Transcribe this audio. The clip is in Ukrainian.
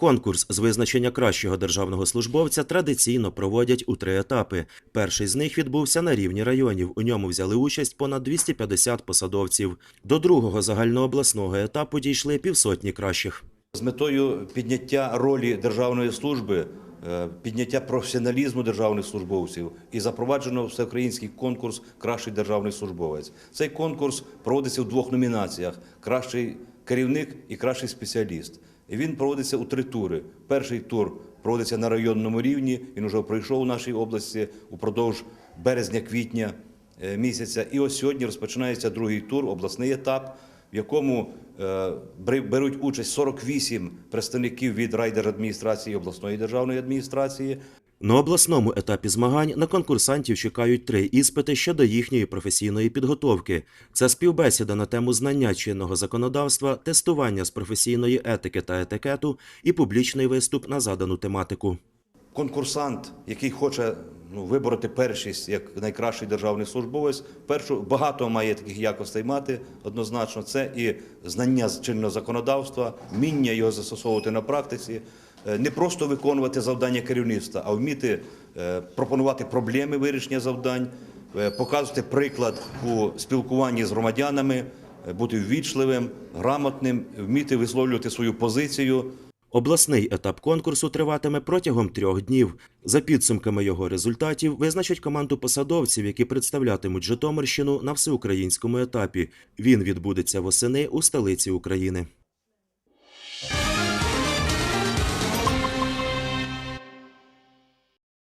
Конкурс з визначення кращого державного службовця традиційно проводять у три етапи. Перший з них відбувся на рівні районів. У ньому взяли участь понад 250 посадовців. До другого загальнообласного етапу дійшли півсотні кращих. З метою підняття ролі державної служби, е, підняття професіоналізму державних службовців і запроваджено всеукраїнський конкурс Кращий державний службовець. Цей конкурс проводиться в двох номінаціях: кращий керівник і кращий спеціаліст. Він проводиться у три тури. Перший тур проводиться на районному рівні. Він вже пройшов у нашій області упродовж березня-квітня е, місяця. І ось сьогодні розпочинається другий тур, обласний етап, в якому е, беруть участь 48 представників від райдержадміністрації обласної державної адміністрації. На обласному етапі змагань на конкурсантів чекають три іспити щодо їхньої професійної підготовки. Це співбесіда на тему знання чинного законодавства, тестування з професійної етики та етикету і публічний виступ на задану тематику. Конкурсант, який хоче ну, вибороти першість як найкращий державний службовець, першу багато має таких якостей мати однозначно. Це і знання чинного законодавства, вміння його застосовувати на практиці, е, не просто виконувати завдання керівництва, а вміти е, пропонувати проблеми вирішення завдань, е, показувати приклад у спілкуванні з громадянами, бути ввічливим, грамотним, вміти висловлювати свою позицію. Обласний етап конкурсу триватиме протягом трьох днів. За підсумками його результатів визначать команду посадовців, які представлятимуть Житомирщину на всеукраїнському етапі. Він відбудеться восени у столиці України.